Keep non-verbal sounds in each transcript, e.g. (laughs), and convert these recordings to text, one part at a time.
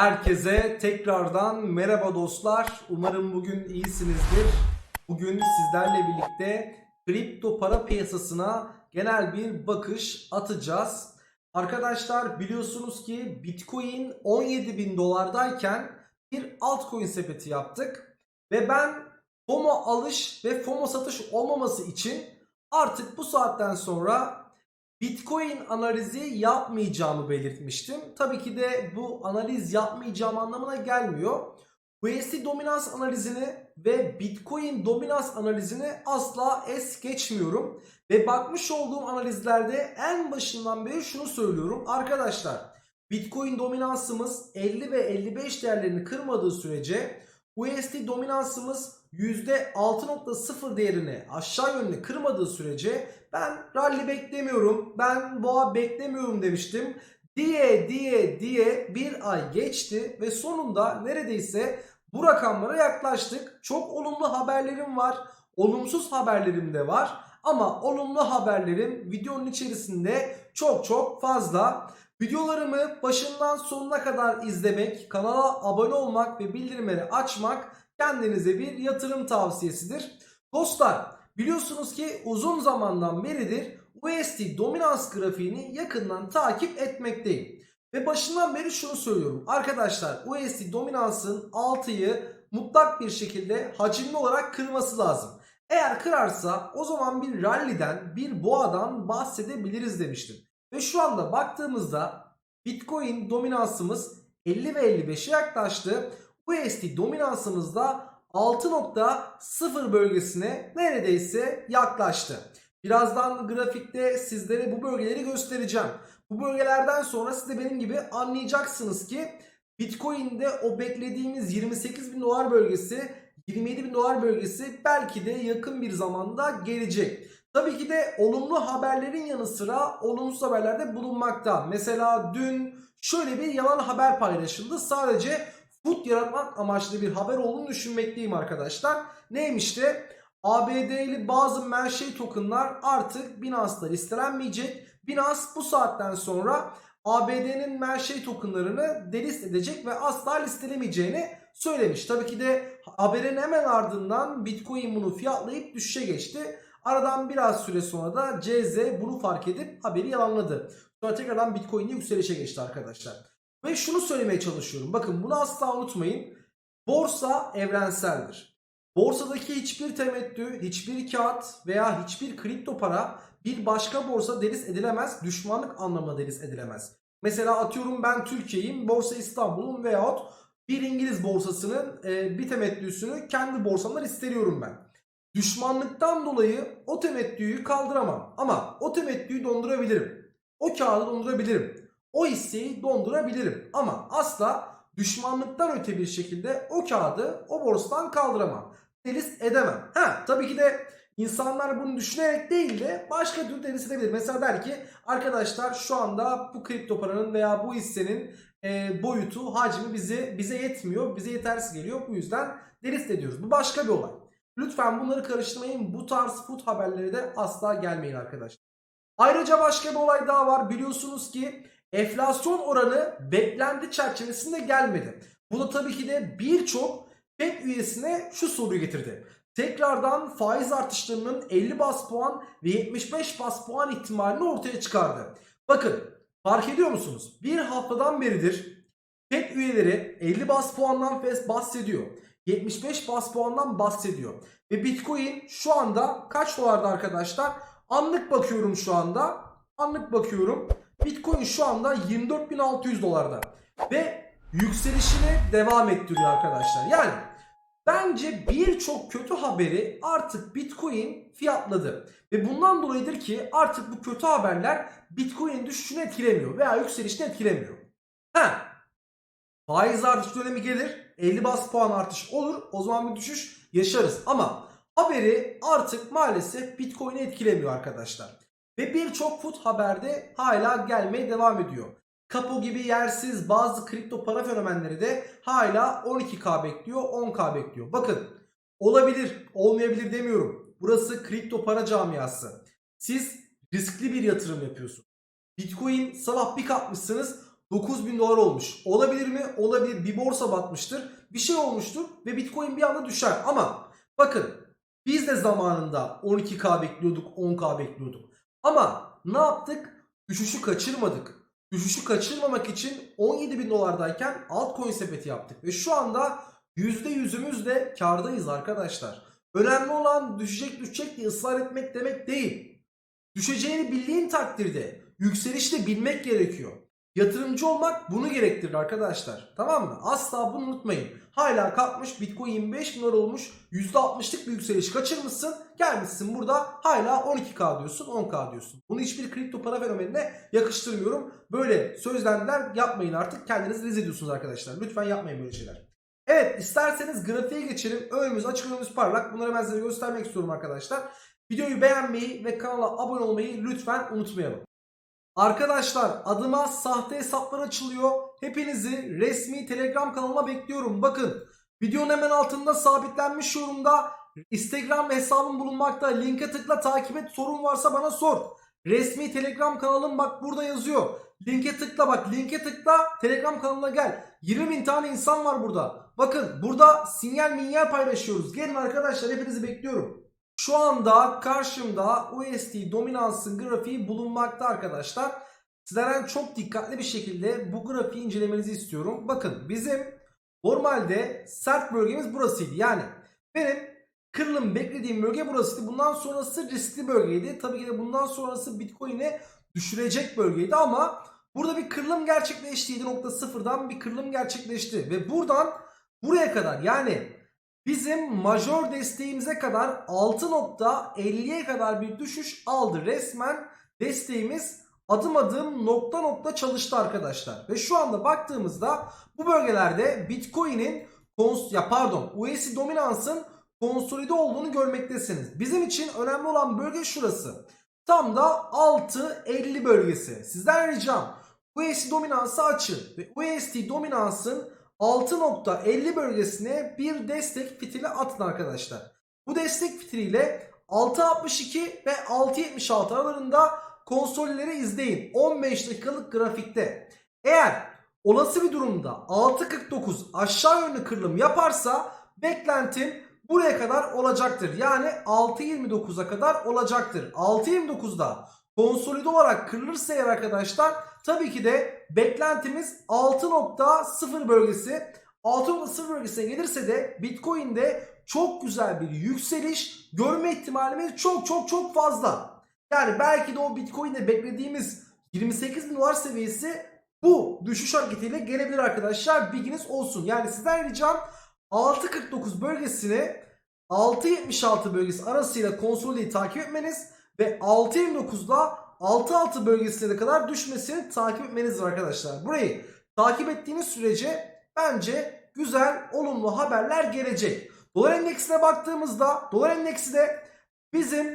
Herkese tekrardan merhaba dostlar. Umarım bugün iyisinizdir. Bugün sizlerle birlikte kripto para piyasasına genel bir bakış atacağız. Arkadaşlar biliyorsunuz ki Bitcoin 17 bin dolardayken bir altcoin sepeti yaptık. Ve ben FOMO alış ve FOMO satış olmaması için artık bu saatten sonra Bitcoin analizi yapmayacağımı belirtmiştim. Tabii ki de bu analiz yapmayacağım anlamına gelmiyor. USD dominans analizini ve Bitcoin dominans analizini asla es geçmiyorum. Ve bakmış olduğum analizlerde en başından beri şunu söylüyorum. Arkadaşlar Bitcoin dominansımız 50 ve 55 değerlerini kırmadığı sürece USD dominansımız %6.0 değerini aşağı yönlü kırmadığı sürece ben rally beklemiyorum, ben boğa beklemiyorum demiştim. Diye diye diye bir ay geçti ve sonunda neredeyse bu rakamlara yaklaştık. Çok olumlu haberlerim var, olumsuz haberlerim de var. Ama olumlu haberlerim videonun içerisinde çok çok fazla. Videolarımı başından sonuna kadar izlemek, kanala abone olmak ve bildirimleri açmak kendinize bir yatırım tavsiyesidir. Dostlar biliyorsunuz ki uzun zamandan beridir USD dominans grafiğini yakından takip etmekteyim. Ve başından beri şunu söylüyorum. Arkadaşlar USD dominansın 6'yı mutlak bir şekilde hacimli olarak kırması lazım. Eğer kırarsa o zaman bir rally'den bir boğadan bahsedebiliriz demiştim. Ve şu anda baktığımızda Bitcoin dominansımız 50 ve 55'e yaklaştı. USD dominansımız da 6.0 bölgesine neredeyse yaklaştı. Birazdan grafikte sizlere bu bölgeleri göstereceğim. Bu bölgelerden sonra siz de benim gibi anlayacaksınız ki Bitcoin'de o beklediğimiz 28 bin dolar bölgesi 27 bin dolar bölgesi belki de yakın bir zamanda gelecek. Tabii ki de olumlu haberlerin yanı sıra olumsuz haberlerde bulunmakta. Mesela dün şöyle bir yalan haber paylaşıldı. Sadece fut yaratmak amaçlı bir haber olduğunu düşünmekteyim arkadaşlar. Neymiş de ABD'li bazı menşe tokenlar artık Binance'da listelenmeyecek. Binance bu saatten sonra ABD'nin menşe tokenlarını delist edecek ve asla listelemeyeceğini söylemiş. Tabii ki de haberin hemen ardından Bitcoin bunu fiyatlayıp düşüşe geçti. Aradan biraz süre sonra da CZ bunu fark edip haberi yalanladı. Sonra tekrardan Bitcoin yükselişe geçti arkadaşlar. Ve şunu söylemeye çalışıyorum. Bakın bunu asla unutmayın. Borsa evrenseldir. Borsadaki hiçbir temettü, hiçbir kağıt veya hiçbir kripto para bir başka borsa deriz edilemez. Düşmanlık anlamına deriz edilemez. Mesela atıyorum ben Türkiye'yim, Borsa İstanbul'un veyahut bir İngiliz borsasının e, bir temettüsünü kendi borsamda listeliyorum ben. Düşmanlıktan dolayı o temettüyü kaldıramam. Ama o temettüyü dondurabilirim. O kağıdı dondurabilirim. O hisseyi dondurabilirim. Ama asla düşmanlıktan öte bir şekilde o kağıdı o borsadan kaldıramam. Deliz edemem. Ha tabii ki de insanlar bunu düşünerek değil de başka türlü deliz edebilir. Mesela der ki arkadaşlar şu anda bu kripto paranın veya bu hissenin e, boyutu, hacmi bize bize yetmiyor. Bize yetersiz geliyor. Bu yüzden deliz ediyoruz. Bu başka bir olay. Lütfen bunları karıştırmayın. Bu tarz food haberleri de asla gelmeyin arkadaşlar. Ayrıca başka bir olay daha var. Biliyorsunuz ki enflasyon oranı beklenti çerçevesinde gelmedi. Bu da tabii ki de birçok FED üyesine şu soruyu getirdi. Tekrardan faiz artışlarının 50 bas puan ve 75 bas puan ihtimalini ortaya çıkardı. Bakın fark ediyor musunuz? Bir haftadan beridir FED üyeleri 50 bas puandan bahsediyor. 75 bas puandan bahsediyor. Ve Bitcoin şu anda kaç dolarda arkadaşlar? Anlık bakıyorum şu anda. Anlık bakıyorum. Bitcoin şu anda 24.600 dolarda. Ve yükselişine devam ettiriyor arkadaşlar. Yani bence birçok kötü haberi artık Bitcoin fiyatladı. Ve bundan dolayıdır ki artık bu kötü haberler Bitcoin'in düşüşünü etkilemiyor veya yükselişini etkilemiyor. Ha, faiz artış dönemi gelir. 50 bas puan artış olur. O zaman bir düşüş yaşarız. Ama haberi artık maalesef Bitcoin'i etkilemiyor arkadaşlar. Ve birçok food haberde hala gelmeye devam ediyor. Kapo gibi yersiz bazı kripto para fenomenleri de hala 12K bekliyor, 10K bekliyor. Bakın olabilir, olmayabilir demiyorum. Burası kripto para camiası. Siz riskli bir yatırım yapıyorsunuz. Bitcoin sabah bir kalkmışsınız 9000 dolar olmuş. Olabilir mi? Olabilir. Bir borsa batmıştır. Bir şey olmuştur ve Bitcoin bir anda düşer. Ama bakın biz de zamanında 12K bekliyorduk, 10K bekliyorduk. Ama ne yaptık? Düşüşü kaçırmadık. Düşüşü kaçırmamak için 17 bin dolardayken altcoin sepeti yaptık. Ve şu anda %100'ümüz de kardayız arkadaşlar. Önemli olan düşecek düşecek diye ısrar etmek demek değil. Düşeceğini bildiğin takdirde yükselişi de bilmek gerekiyor. Yatırımcı olmak bunu gerektirir arkadaşlar. Tamam mı? Asla bunu unutmayın. Hala kalkmış Bitcoin 25 bin lira olmuş. %60'lık bir yükseliş kaçırmışsın. Gelmişsin burada hala 12K diyorsun 10K diyorsun. Bunu hiçbir kripto para fenomenine yakıştırmıyorum. Böyle sözlemler yapmayın artık. Kendinizi rezil ediyorsunuz arkadaşlar. Lütfen yapmayın böyle şeyler. Evet isterseniz grafiğe geçelim. Önümüz açık önümüz parlak. Bunları ben size göstermek istiyorum arkadaşlar. Videoyu beğenmeyi ve kanala abone olmayı lütfen unutmayalım. Arkadaşlar adıma sahte hesaplar açılıyor. Hepinizi resmi Telegram kanalıma bekliyorum. Bakın videonun hemen altında sabitlenmiş yorumda Instagram hesabım bulunmakta. Linke tıkla takip et. Sorun varsa bana sor. Resmi Telegram kanalım bak burada yazıyor. Linke tıkla bak linke tıkla Telegram kanalına gel. 20 bin tane insan var burada. Bakın burada sinyal minyal paylaşıyoruz. Gelin arkadaşlar hepinizi bekliyorum. Şu anda karşımda USD dominansın grafiği bulunmakta arkadaşlar. Sizlerden çok dikkatli bir şekilde bu grafiği incelemenizi istiyorum. Bakın bizim normalde sert bölgemiz burasıydı. Yani benim kırılım beklediğim bölge burasıydı. Bundan sonrası riskli bölgeydi. Tabii ki de bundan sonrası Bitcoin'e düşürecek bölgeydi ama burada bir kırılım gerçekleşti. 7.0'dan bir kırılım gerçekleşti. Ve buradan buraya kadar yani bizim major desteğimize kadar 6.50'ye kadar bir düşüş aldı. Resmen desteğimiz adım adım nokta nokta çalıştı arkadaşlar. Ve şu anda baktığımızda bu bölgelerde Bitcoin'in ya pardon USD dominansın konsolide olduğunu görmektesiniz. Bizim için önemli olan bölge şurası. Tam da 6.50 bölgesi. Sizden ricam USD dominansı açın ve USD dominansın 6.50 bölgesine bir destek fitili atın arkadaşlar. Bu destek fitiliyle 6.62 ve 6.76 aralarında konsolleri izleyin. 15 dakikalık grafikte. Eğer olası bir durumda 6.49 aşağı yönlü kırılım yaparsa beklentim buraya kadar olacaktır. Yani 6.29'a kadar olacaktır. 6.29'da konsolide olarak kırılırsa eğer arkadaşlar tabii ki de beklentimiz 6.0 bölgesi. 6.0 bölgesine gelirse de Bitcoin'de çok güzel bir yükseliş görme ihtimalimiz çok çok çok fazla. Yani belki de o Bitcoin'de beklediğimiz 28 bin dolar seviyesi bu düşüş hareketiyle gelebilir arkadaşlar. Bilginiz olsun. Yani sizden ricam 6.49 bölgesini 6.76 bölgesi arasıyla konsolideyi takip etmeniz ve 6.29'da 6.6 bölgesine kadar düşmesini takip etmenizdir arkadaşlar. Burayı takip ettiğiniz sürece bence güzel olumlu haberler gelecek. Dolar endeksine baktığımızda dolar endeksi de bizim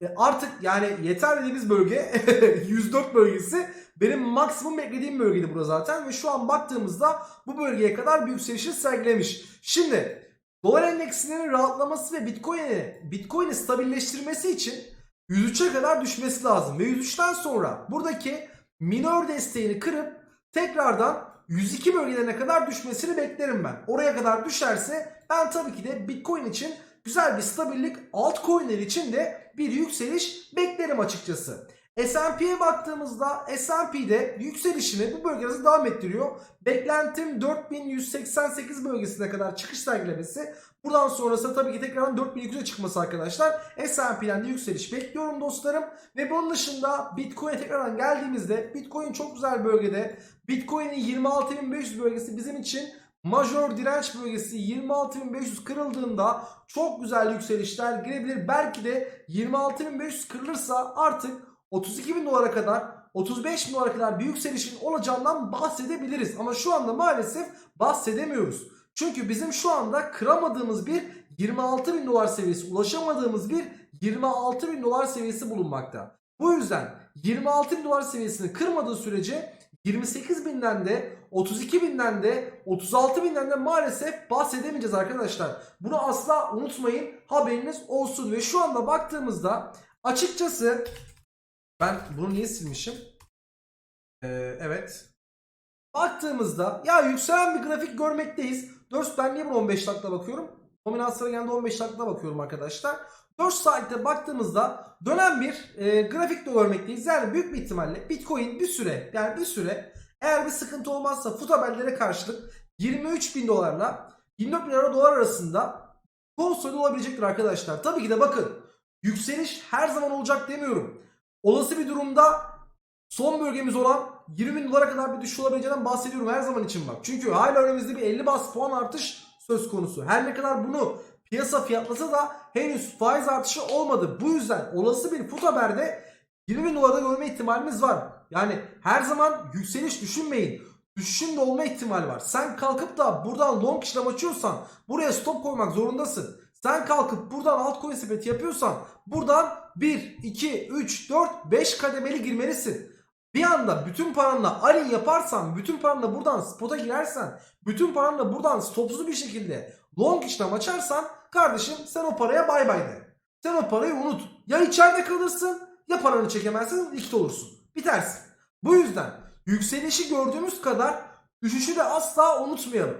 e, artık yani yeter dediğimiz bölge (laughs) 104 bölgesi benim maksimum beklediğim bölgeydi burada zaten ve şu an baktığımızda bu bölgeye kadar bir yükselişi sergilemiş. Şimdi dolar endeksinin rahatlaması ve Bitcoin'i Bitcoin'i stabilleştirmesi için 103'e kadar düşmesi lazım ve 103'ten sonra buradaki minor desteğini kırıp tekrardan 102 bölgelerine kadar düşmesini beklerim ben. Oraya kadar düşerse ben tabii ki de Bitcoin için güzel bir stabillik, altcoin'ler için de bir yükseliş beklerim açıkçası. S&P'ye baktığımızda S&P'de yükselişini bu bölgede devam ettiriyor. Beklentim 4188 bölgesine kadar çıkış sergilemesi. Buradan sonrası tabii ki tekrardan 4200'e çıkması arkadaşlar. S&P'den de yükseliş bekliyorum dostlarım. Ve bunun dışında Bitcoin'e tekrardan geldiğimizde Bitcoin çok güzel bölgede. Bitcoin'in 26500 bölgesi bizim için major direnç bölgesi 26500 kırıldığında çok güzel yükselişler girebilir. Belki de 26500 kırılırsa artık 32 bin dolara kadar 35 bin dolara kadar bir yükselişin olacağından bahsedebiliriz. Ama şu anda maalesef bahsedemiyoruz. Çünkü bizim şu anda kıramadığımız bir 26 bin dolar seviyesi, ulaşamadığımız bir 26 bin dolar seviyesi bulunmakta. Bu yüzden 26 bin dolar seviyesini kırmadığı sürece 28 binden de 32 binden de 36 binden de maalesef bahsedemeyeceğiz arkadaşlar. Bunu asla unutmayın haberiniz olsun. Ve şu anda baktığımızda açıkçası ben bunu niye silmişim? Ee, evet. baktığımızda ya yükselen bir grafik görmekteyiz. 4 ben niye buna 15 dakika bakıyorum? Dominanslara geldi 15 dakika bakıyorum arkadaşlar. 4 saatte baktığımızda dönen bir e, grafik de görmekteyiz. Yani büyük bir ihtimalle Bitcoin bir süre yani bir süre eğer bir sıkıntı olmazsa fut haberlere karşılık 23 bin dolarla 24 bin dolar arasında konsolide olabilecektir arkadaşlar. Tabii ki de bakın yükseliş her zaman olacak demiyorum. Olası bir durumda son bölgemiz olan 20 bin dolara kadar bir düşüş olabileceğinden bahsediyorum her zaman için bak. Çünkü hala önümüzde bir 50 bas puan artış söz konusu. Her ne kadar bunu piyasa fiyatlasa da henüz faiz artışı olmadı. Bu yüzden olası bir put haberde 20 bin dolarda görme ihtimalimiz var. Yani her zaman yükseliş düşünmeyin. Düşüşün de olma ihtimali var. Sen kalkıp da buradan long işlem açıyorsan buraya stop koymak zorundasın. Sen kalkıp buradan altcoin sepeti yapıyorsan buradan 1, 2, 3, 4, 5 kademeli girmelisin. Bir anda bütün paranla alin yaparsan, bütün paranla buradan spota girersen, bütün paranla buradan stopsuz bir şekilde long işlem açarsan kardeşim sen o paraya bay bay de. Sen o parayı unut. Ya içeride kalırsın ya paranı çekemezsin likit olursun. Bitersin. Bu yüzden yükselişi gördüğümüz kadar düşüşü de asla unutmayalım.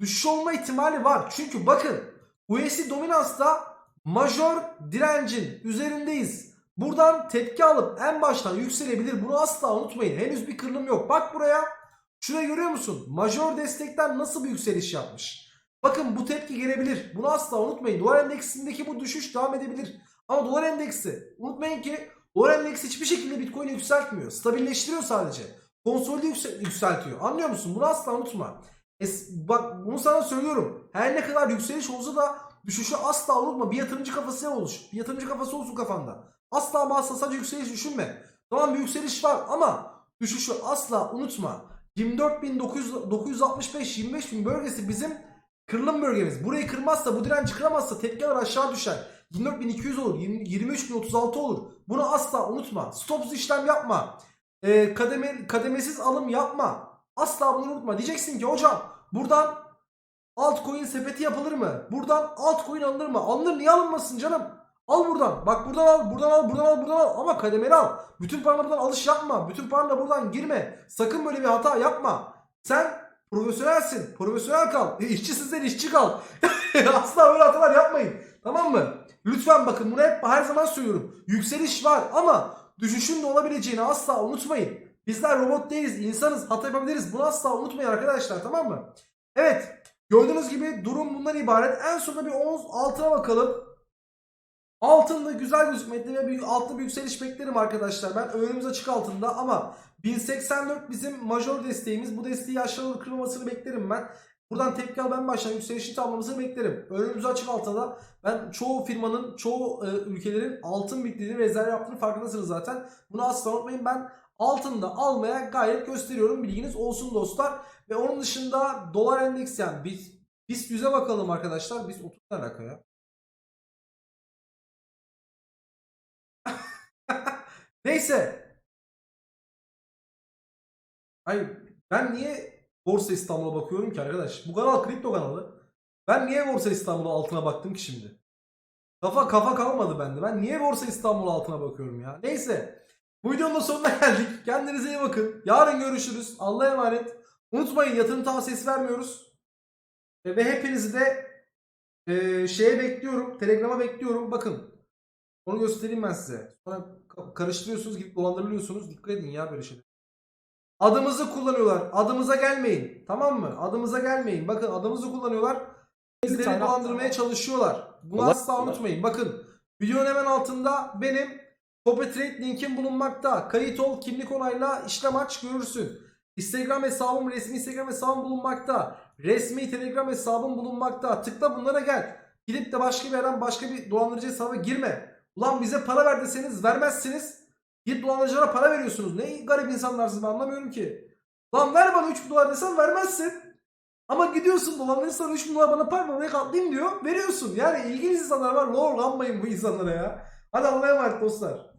Düşüş olma ihtimali var. Çünkü bakın USD dominansta majör direncin üzerindeyiz. Buradan tepki alıp en baştan yükselebilir. Bunu asla unutmayın. Henüz bir kırılım yok. Bak buraya. Şuraya görüyor musun? Majör destekten nasıl bir yükseliş yapmış? Bakın bu tepki gelebilir. Bunu asla unutmayın. Dolar endeksindeki bu düşüş devam edebilir. Ama dolar endeksi unutmayın ki dolar endeksi hiçbir şekilde Bitcoin'i yükseltmiyor. Stabilleştiriyor sadece. Konsolide yüksel- yükseltiyor. Anlıyor musun? Bunu asla unutma. Es- bak bunu sana söylüyorum. Her ne kadar yükseliş olsa da düşüşü asla unutma. Bir yatırımcı kafası oluş. Bir yatırımcı kafası olsun kafanda. Asla asla sadece yükseliş düşünme. Tamam bir yükseliş var ama düşüşü asla unutma. 24.965 bin bölgesi bizim kırılım bölgemiz. Burayı kırmazsa bu direnci kıramazsa tepkiler aşağı düşer. 24.200 olur. 23.036 olur. Bunu asla unutma. Stopsuz işlem yapma. Ee, kademe, kademesiz alım yapma. Asla bunu unutma. Diyeceksin ki hocam buradan altcoin sepeti yapılır mı? Buradan altcoin alınır mı? Alınır niye alınmasın canım? Al buradan. Bak buradan al, buradan al, buradan al, buradan al. Ama kademeli al. Bütün paranla buradan alış yapma. Bütün paranla buradan girme. Sakın böyle bir hata yapma. Sen profesyonelsin. Profesyonel kal. (laughs) E, işçisizden işçi kal. (laughs) Asla böyle hatalar yapmayın. Tamam mı? Lütfen bakın bunu hep her zaman söylüyorum. Yükseliş var ama düşüşün de olabileceğini asla unutmayın. Bizler robot değiliz, insanız, hata yapabiliriz. Bunu asla unutmayın arkadaşlar tamam mı? Evet. Gördüğünüz gibi durum bundan ibaret. En sonunda bir ons altına bakalım. Altında güzel gözükmekte ve bir altında bir yükseliş beklerim arkadaşlar. Ben önümüz açık altında ama 1084 bizim major desteğimiz. Bu desteği aşağı doğru kırılmasını beklerim ben. Buradan tepki al ben baştan yükselişin tamamlamasını beklerim. Önümüz açık altında. Ben çoğu firmanın, çoğu e, ülkelerin altın biriktirdiğini, rezerv yaptığını farkındasınız zaten. Bunu asla unutmayın. Ben altında almaya gayret gösteriyorum. Bilginiz olsun dostlar. Ve onun dışında dolar endeks yani biz biz yüze bakalım arkadaşlar. Biz 30 ne alaka ya? (laughs) Neyse. Hayır ben niye Borsa İstanbul'a bakıyorum ki arkadaş? Bu kanal kripto kanalı. Ben niye Borsa İstanbul'a altına baktım ki şimdi? Kafa kafa kalmadı bende. Ben niye Borsa İstanbul altına bakıyorum ya? Neyse. Bu videonun da sonuna geldik. Kendinize iyi bakın. Yarın görüşürüz. Allah'a emanet. Unutmayın yatırım tavsiyesi vermiyoruz. E, Ve hepinizi de e, şeye bekliyorum. Telegram'a bekliyorum. Bakın. Onu göstereyim ben size. Sonra ka- karıştırıyorsunuz, gidip dolandırılıyorsunuz. Dikkat edin ya böyle şeyler. Adımızı kullanıyorlar. Adımıza gelmeyin. Tamam mı? Adımıza gelmeyin. Bakın adımızı kullanıyorlar. Bizleri dolandırmaya çalışıyorlar. Bunu Olay- asla unutmayın. Bakın videonun hemen altında benim Copy Trade linkim bulunmakta. Kayıt ol, kimlik onayla, işlem aç görürsün. Instagram hesabım, resmi Instagram hesabım bulunmakta. Resmi Telegram hesabım bulunmakta. Tıkla bunlara gel. Gidip de başka bir yerden başka bir dolandırıcı hesaba girme. Ulan bize para ver deseniz vermezsiniz. Git dolandırıcılara para veriyorsunuz. Ne garip insanlarsınız ben anlamıyorum ki. Lan ver bana 3 dolar desen vermezsin. Ama gidiyorsun dolandırıcı sana 3 dolar bana para oraya katlayayım diyor. Veriyorsun. Yani ilgili insanlar var. Lol kanmayın bu insanlara ya. Hadi Allah'a emanet dostlar.